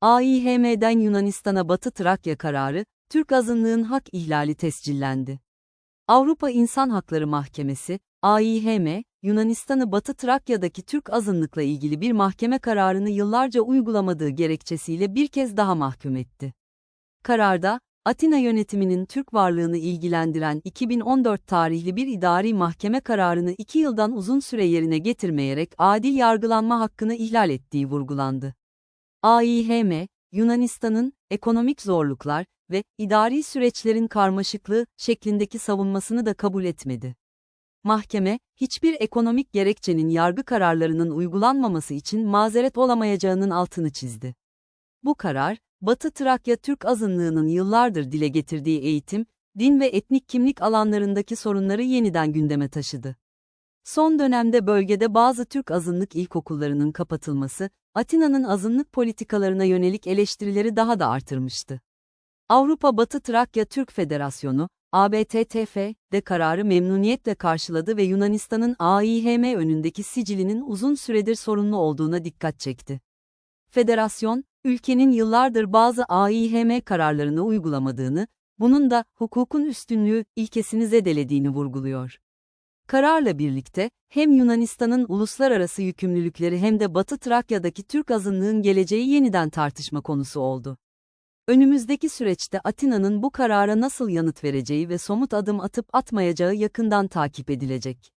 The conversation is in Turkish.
AİHM'den Yunanistan'a Batı Trakya kararı, Türk azınlığın hak ihlali tescillendi. Avrupa İnsan Hakları Mahkemesi, AİHM, Yunanistan'ı Batı Trakya'daki Türk azınlıkla ilgili bir mahkeme kararını yıllarca uygulamadığı gerekçesiyle bir kez daha mahkum etti. Kararda, Atina yönetiminin Türk varlığını ilgilendiren 2014 tarihli bir idari mahkeme kararını iki yıldan uzun süre yerine getirmeyerek adil yargılanma hakkını ihlal ettiği vurgulandı. AİHM, Yunanistan'ın ekonomik zorluklar ve idari süreçlerin karmaşıklığı şeklindeki savunmasını da kabul etmedi. Mahkeme, hiçbir ekonomik gerekçenin yargı kararlarının uygulanmaması için mazeret olamayacağının altını çizdi. Bu karar, Batı Trakya Türk azınlığının yıllardır dile getirdiği eğitim, din ve etnik kimlik alanlarındaki sorunları yeniden gündeme taşıdı. Son dönemde bölgede bazı Türk azınlık ilkokullarının kapatılması, Atina'nın azınlık politikalarına yönelik eleştirileri daha da artırmıştı. Avrupa Batı Trakya Türk Federasyonu, ABTTF, de kararı memnuniyetle karşıladı ve Yunanistan'ın AİHM önündeki sicilinin uzun süredir sorunlu olduğuna dikkat çekti. Federasyon, ülkenin yıllardır bazı AİHM kararlarını uygulamadığını, bunun da hukukun üstünlüğü ilkesini zedelediğini vurguluyor. Kararla birlikte, hem Yunanistan'ın uluslararası yükümlülükleri hem de Batı Trakya'daki Türk azınlığın geleceği yeniden tartışma konusu oldu. Önümüzdeki süreçte Atina'nın bu karara nasıl yanıt vereceği ve somut adım atıp atmayacağı yakından takip edilecek.